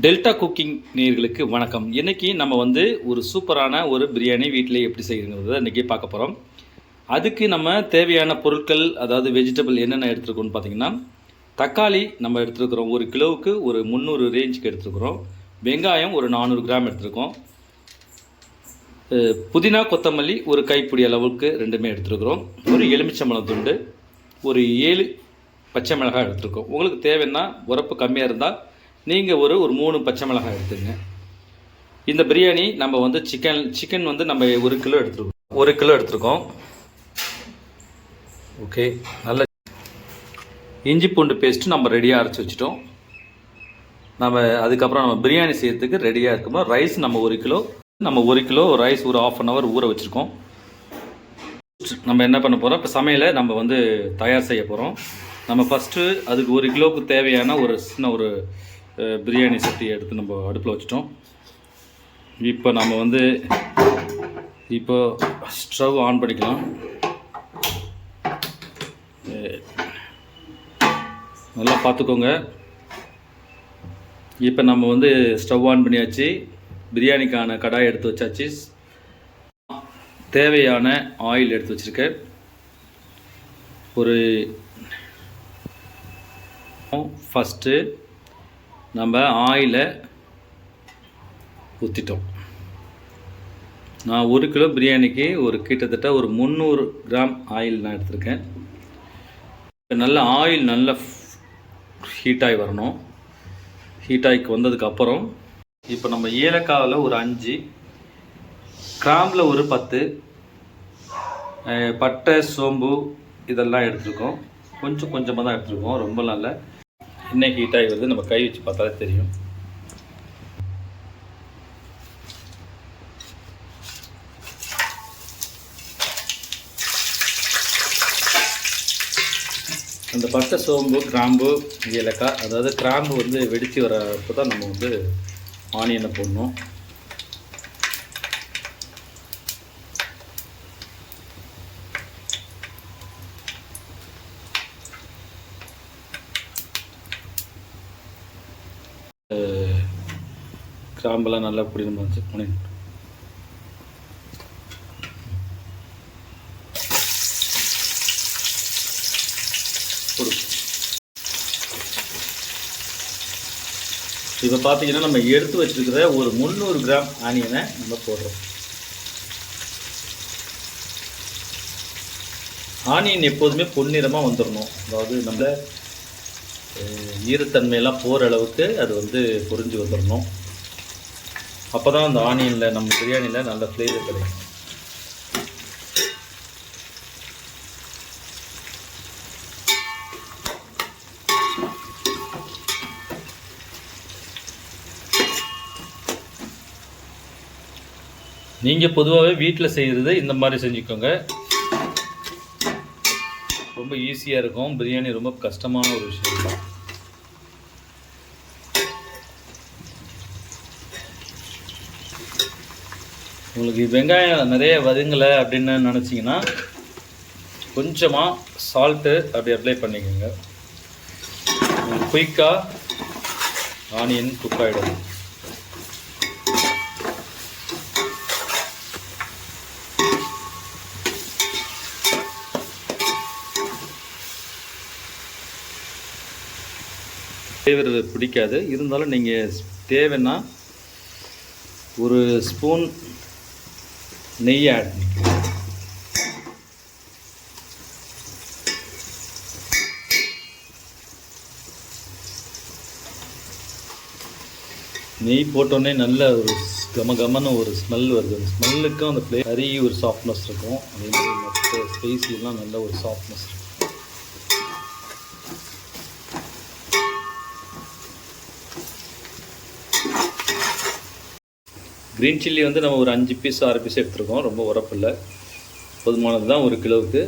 Delta cooking நேர்களுக்கு வணக்கம். இன்றைக்கி நம்ம வந்து ஒரு சூப்பரான ஒரு பிரியாணி வீட்டிலே எப்படி செய்யுங்கிறத இன்றைக்கி பார்க்க போகிறோம் அதுக்கு நம்ம தேவையான பொருட்கள் அதாவது வெஜிடபிள் என்னென்ன எடுத்துருக்கோம்னு பார்த்தீங்கன்னா தக்காளி நம்ம எடுத்துருக்குறோம் ஒரு கிலோவுக்கு ஒரு முந்நூறு ரேஞ்சுக்கு எடுத்துருக்குறோம். வெங்காயம் ஒரு நானூறு கிராம் எடுத்துருக்கோம். புதினா கொத்தமல்லி ஒரு கைப்பிடி அளவுக்கு ரெண்டுமே எடுத்துருக்குறோம். ஒரு எலுமிச்சம்பழம் துண்டு ஒரு ஏழு பச்சை மிளகாய் எடுத்துருக்கோம். உங்களுக்கு தேவைன்னா உரப்பு கம்மியாக இருந்தால் நீங்கள் ஒரு ஒரு மூணு பச்சை மிளகாய் எடுத்துங்க. இந்த பிரியாணி நம்ம வந்து சிக்கன் சிக்கன் வந்து நம்ம ஒரு கிலோ எடுத்துருக்கோம். ஒரு கிலோ எடுத்துருக்கோம். ஓகே நல்ல இஞ்சி பூண்டு பேஸ்ட்டு நம்ம ரெடியாக அரைச்சி வச்சுட்டோம். நம்ம அதுக்கப்புறம் நம்ம பிரியாணி செய்யறதுக்கு ரெடியாக இருக்கும்போது ரைஸ் நம்ம ஒரு கிலோ நம்ம ஒரு கிலோ ரைஸ் ஒரு ஆஃப் அன் ஹவர் ஊற வச்சுருக்கோம். நம்ம என்ன பண்ண போகிறோம் இப்போ சமையலை நம்ம வந்து தயார் செய்ய போகிறோம் நம்ம ஃபஸ்ட்டு அதுக்கு ஒரு கிலோவுக்கு தேவையான ஒரு சின்ன ஒரு பிரியாணி சட்டி எடுத்து நம்ம அடுப்பில் வச்சிட்டோம். இப்போ நம்ம வந்து இப்போ ஸ்டவ் ஆன் பண்ணிக்கலாம். நல்லா பார்த்துக்கோங்க. இப்போ நம்ம வந்து ஸ்டவ் ஆன் பண்ணியாச்சு. பிரியாணிக்கான கடாய் எடுத்து வச்சாச்சு. தேவையான ஆயில் எடுத்து வச்சுருக்கேன். ஒரு ஃபஸ்ட்டு நம்ம ஆயிலை ஊற்றிட்டோம் நான் ஒரு கிலோ பிரியாணிக்கு ஒரு கிட்டத்தட்ட ஒரு முந்நூறு கிராம் ஆயில் நான் எடுத்திருக்கேன். இப்போ நல்ல ஆயில் நல்ல ஹீட்டாகி வரணும். ஹீட்டாகி வந்ததுக்கப்புறம் இப்போ நம்ம ஏலக்காவில் ஒரு அஞ்சு கிராம்பில் ஒரு பத்து பட்டை சோம்பு இதெல்லாம் எடுத்துருக்கோம். கொஞ்சம் கொஞ்சமாக தான் எடுத்துருக்கோம். ரொம்ப நல்ல என்ன ஹீட் ஆகி வருது நம்ம கை வச்சு பார்த்தாலே தெரியும். அந்த பட்டை சோம்பு கிராம்பு ஏலக்காய் அதாவது கிராம்பு வந்து வெடித்து வரப்போ தான் நம்ம வந்து ஆனியனை போடணும். கிராம்பெல்லாம் நல்லா பொடி நம்ம வச்சு பண்ணிடணும் இப்போ பார்த்தீங்கன்னா நம்ம எடுத்து வச்சுருக்கிற ஒரு முந்நூறு கிராம் ஆனியனை நம்ம போடுறோம். ஆனியன் எப்போதுமே பொன்னிறமாக வந்துடணும் அதாவது நம்ம ஈரத்தன்மையெல்லாம் போகிற அளவுக்கு அது வந்து பொறிஞ்சு வந்துடணும் அப்போ தான் அந்த ஆனியனில் நம்ம பிரியாணியில் நல்ல ஃப்ளேவர் கிடைக்கும். நீங்கள் பொதுவாகவே வீட்டில் செய்கிறது இந்த மாதிரி செஞ்சுக்கோங்க. ரொம்ப ஈஸியாக இருக்கும். பிரியாணி ரொம்ப கஷ்டமான ஒரு விஷயம். உங்களுக்கு வெங்காயம் நிறைய வதங்கலை அப்படின்னு நினச்சிங்கன்னா கொஞ்சமாக சால்ட்டு அப்படி அப்ளை பண்ணிக்கோங்க. குயிக்காக ஆனியன் குக் ஆகிடும் ஃப்ளேவர் பிடிக்காது. இருந்தாலும் நீங்கள் தேவைன்னா ஒரு ஸ்பூன் நெய் ஆட் நெய் போட்டோன்னே நல்ல ஒரு கம கமன்னு ஒரு ஸ்மெல் வருது. அந்த ஸ்மெல்லுக்கும் அந்த ஃப்ளே அரிய ஒரு சாஃப்ட்னஸ் இருக்கும். அதே மாதிரி மற்ற ஸ்பைசிலாம் நல்ல ஒரு சாஃப்ட்னஸ் இருக்கும். க்ரீன் சில்லி வந்து நம்ம ஒரு அஞ்சு பீஸ் ஆறு பீஸ் எடுத்துருக்கோம். ரொம்ப உரப்பில்லை. போதுமானது தான் ஒரு கிலோவுக்கு.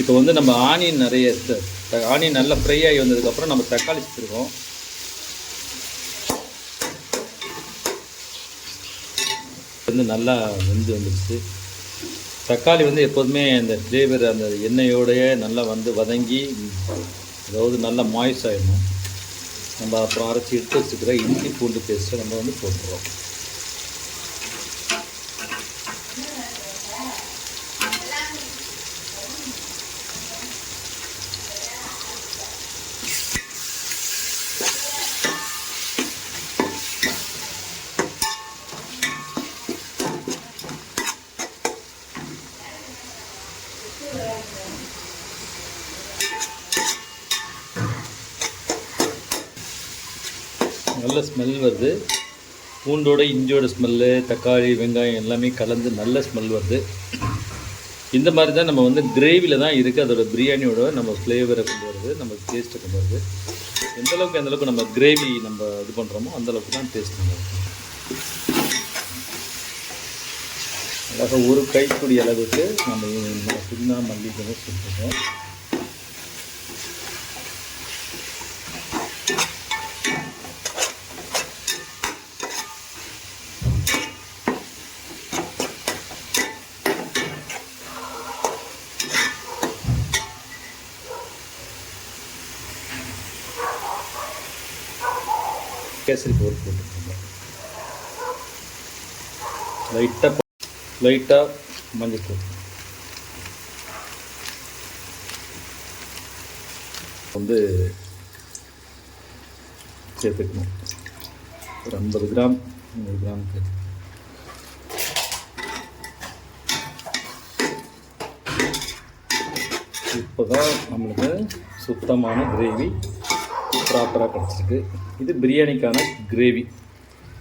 இப்போ வந்து நம்ம ஆனியன் நிறைய ஆனியன் நல்லா ஃப்ரை ஆகி வந்ததுக்கப்புறம் நம்ம தக்காளி சேர்த்துருக்கோம். நல்லா வெந்து வந்துடுச்சு தக்காளி வந்து எப்போதுமே அந்த ஃப்ளேவர் அந்த எண்ணெயோடைய நல்லா வந்து வதங்கி அதாவது நல்லா மாய்ஸ் ஆகிடணும் நம்ம அப்புறம் அரைச்சி எடுத்து வச்சுக்கிற இஞ்சி பூண்டு பேஸ்ட்டை நம்ம வந்து போட்டுருவோம் நல்ல ஸ்மெல் வருது. பூண்டோட இஞ்சியோட ஸ்மெல்லு தக்காளி வெங்காயம் எல்லாமே கலந்து நல்ல ஸ்மெல் வருது. இந்த மாதிரி தான் நம்ம வந்து கிரேவியில் தான் இருக்குது அதோட பிரியாணியோட நம்ம ஃப்ளேவரை கொண்டு வருது நம்ம டேஸ்ட்டை கொண்டு வருது. எந்த அளவுக்கு நம்ம கிரேவி நம்ம இது பண்ணுறோமோ அந்த அளவுக்கு தான் டேஸ்ட் நல்லா அழகாக ஒரு கைக்குடி அளவுக்கு நம்ம புதினா மல்லி கொஞ்சம் சேர்த்துக்கோம் கேசரி பவுடர் போட்டுக்கோங்க. லைட்டாக லைட்டாக மஞ்சள் வந்து சேர்த்துக்கணும். ஒரு ஐம்பது கிராம் நூறு கிராமுக்கு இப்போ தான் நம்மளுக்கு சுத்தமான கிரேவி ப்ராப்பராக கிடச்சிருக்கு. இது பிரியாணிக்கான கிரேவி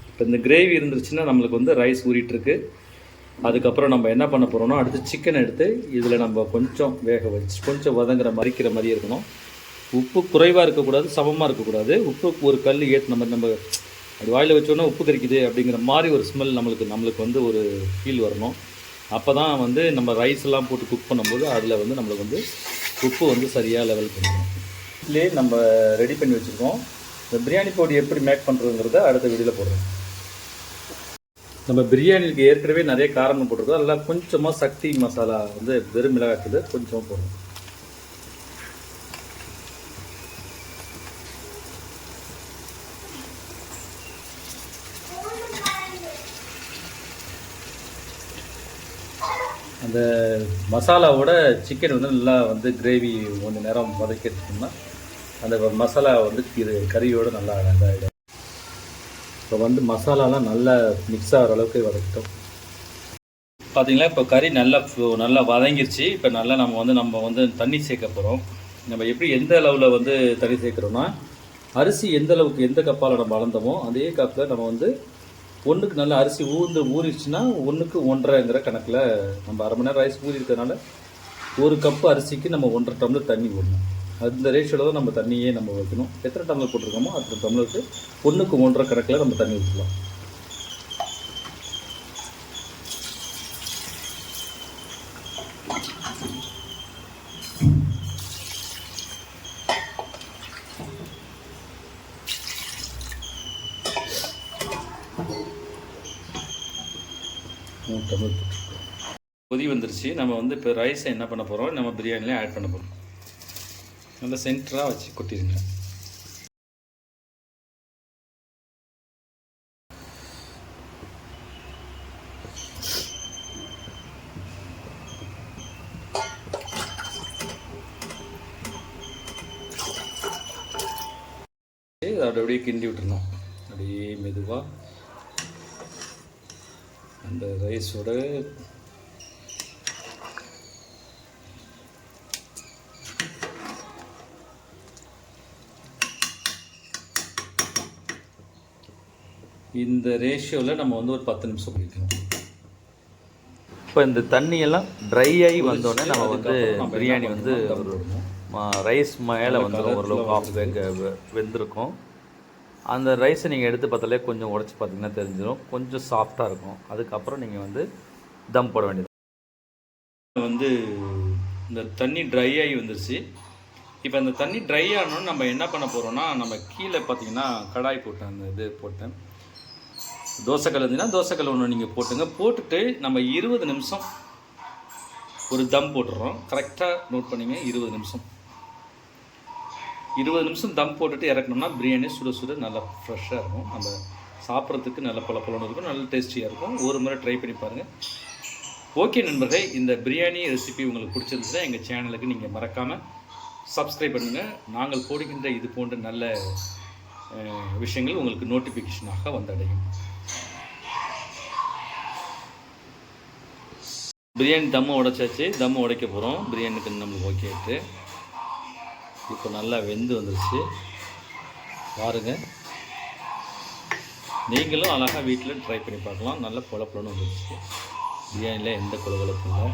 இப்போ இந்த கிரேவி இருந்துருச்சுன்னா நம்மளுக்கு வந்து ரைஸ் ஊறிட்டுருக்கு. அதுக்கப்புறம் நம்ம என்ன பண்ண போகிறோம்னா அடுத்து சிக்கன் எடுத்து இதில் நம்ம கொஞ்சம் வேக வச்சு கொஞ்சம் வதங்குற மறிக்கிற மாதிரி இருக்கணும். உப்பு குறைவாக இருக்கக்கூடாது சமமாக இருக்கக்கூடாது. உப்பு ஒரு கல் ஏற்று நம்ம நம்ம அப்படி வாயில் வச்சோன்னா உப்பு கறிக்குது அப்படிங்கிற மாதிரி ஒரு ஸ்மெல் நம்மளுக்கு நம்மளுக்கு வந்து ஒரு ஃபீல் வரணும். அப்போ தான் வந்து நம்ம ரைஸ் எல்லாம் போட்டு குக் பண்ணும்போது அதில் வந்து நம்மளுக்கு வந்து உப்பு வந்து சரியாக லெவல் பண்ணணும். வீட்டிலே நம்ம ரெடி பண்ணி வச்சுருக்கோம். இந்த பிரியாணி பொடி எப்படி மேக் பண்ணுறதுங்கிறத அடுத்த வீடியோவில் போடுறோம். நம்ம பிரியாணிக்கு ஏற்கனவே நிறைய காரணம் போட்டிருக்கோம். அதெல்லாம் கொஞ்சமாக சக்தி மசாலா வந்து வெறும் மிளகாய்த்தூள் கொஞ்சமாக போடுறோம். அந்த மசாலாவோட சிக்கன் வந்து நல்லா வந்து கிரேவி கொஞ்சம் நேரம் வதக்கி எடுத்துட்டோம்னா அந்த மசாலா வந்து இது கறியோடு நல்லா இதாகிடும் இப்போ வந்து மசாலாலாம் நல்லா மிக்ஸ் ஆகிற அளவுக்கு வதக்கிட்டோம். பார்த்தீங்களா இப்போ கறி நல்லா நல்லா வதங்கிருச்சு. இப்போ நல்லா நம்ம வந்து நம்ம வந்து தண்ணி சேர்க்க போகிறோம் நம்ம எப்படி எந்த அளவில் வந்து தண்ணி சேர்க்குறோன்னா அரிசி எந்த அளவுக்கு எந்த கப்பால் நம்ம அளந்தோமோ அதே கப்பில் நம்ம வந்து ஒன்றுக்கு நல்லா அரிசி ஊர்ந்து ஊறிடுச்சுன்னா ஒன்றுக்கு ஒன்றரைங்கிற கணக்கில் நம்ம அரை மணி நேரம் ரைஸ் ஊறி இருக்கிறதுனால ஒரு கப்பு அரிசிக்கு நம்ம ஒன்றரை டம்ளர் தண்ணி விடணும் அந்த ரேஷியோவில் தான் நம்ம தண்ணியே நம்ம வைக்கணும். எத்தனை டம்ளர் போட்டிருக்கோமோ அத்தனை டம்ளருக்கு ஒன்றுக்கு ஒன்றரை கணக்கில் நம்ம தண்ணி ஊற்றலாம் கொதி வந்துருச்சு. நம்ம வந்து இப்போ ரைஸை என்ன பண்ண போகிறோம் நம்ம பிரியாணிலே ஆட் பண்ண போகிறோம் நல்லா சென்டராக வச்சு கொட்டிடுங்க. அதை அப்படியே கிண்டி விட்டுருணும் அப்படியே மெதுவாக அந்த ரைஸோட இந்த ரேஷியோவில் நம்ம வந்து ஒரு பத்து நிமிஷம் குடிக்கணும் இப்போ இந்த தண்ணியெல்லாம் ட்ரை ஆகி வந்தோடனே நம்ம வந்து பிரியாணி வந்து ஒரு ரைஸ் மேலே வந்து ஓரளவுக்கு ஆஃப் வேக வெந்திருக்கும். அந்த ரைஸை நீங்கள் எடுத்து பார்த்தாலே கொஞ்சம் உடச்சி பார்த்தீங்கன்னா தெரிஞ்சிடும் கொஞ்சம் சாஃப்டாக இருக்கும். அதுக்கப்புறம் நீங்கள் வந்து தம் போட வேண்டியது. வந்து இந்த தண்ணி ட்ரை ஆகி வந்துருச்சு. இப்போ அந்த தண்ணி ட்ரை ஆனோன்னு நம்ம என்ன பண்ண போகிறோம்னா நம்ம கீழே பார்த்தீங்கன்னா கடாய் போட்டேன் அந்த இது போட்டேன். தோசைக்கல் இருந்ததுன்னா தோசைக்கல் ஒன்று நீங்கள் போட்டுங்க. போட்டுட்டு நம்ம இருபது நிமிஷம் ஒரு தம் போட்டுடுறோம் கரெக்டாக நோட் பண்ணிங்க இருபது நிமிஷம். இருபது நிமிஷம் தம் போட்டுட்டு இறக்கணும்னா பிரியாணி சுட சுட நல்லா ஃப்ரெஷ்ஷாக இருக்கும். நம்ம சாப்பிட்றதுக்கு நல்ல பல இருக்கும் நல்ல டேஸ்டியாக இருக்கும். ஒரு முறை ட்ரை பண்ணி பாருங்கள் ஓகே நண்பர்களே இந்த பிரியாணி ரெசிபி உங்களுக்கு பிடிச்சிருந்துச்சுன்னா எங்கள் சேனலுக்கு நீங்கள் மறக்காமல் சப்ஸ்கிரைப் பண்ணுங்கள் நாங்கள் போடுகின்ற இது போன்ற நல்ல விஷயங்கள் உங்களுக்கு நோட்டிஃபிகேஷனாக வந்தடையும். பிரியாணி தம்மு உடைச்சாச்சு தம்மு உடைக்க போகிறோம் பிரியாணிக்கு நம்மளுக்கு ஓகே இப்போ நல்லா வெந்து வந்துருச்சு. பாருங்க. நீங்களும் அழகாக வீட்டில் ட்ரை பண்ணி பார்க்கலாம். நல்ல குழப்பம்னு வந்துருச்சு. பிரியாணியில் எந்த குழப்பம் இல்லை.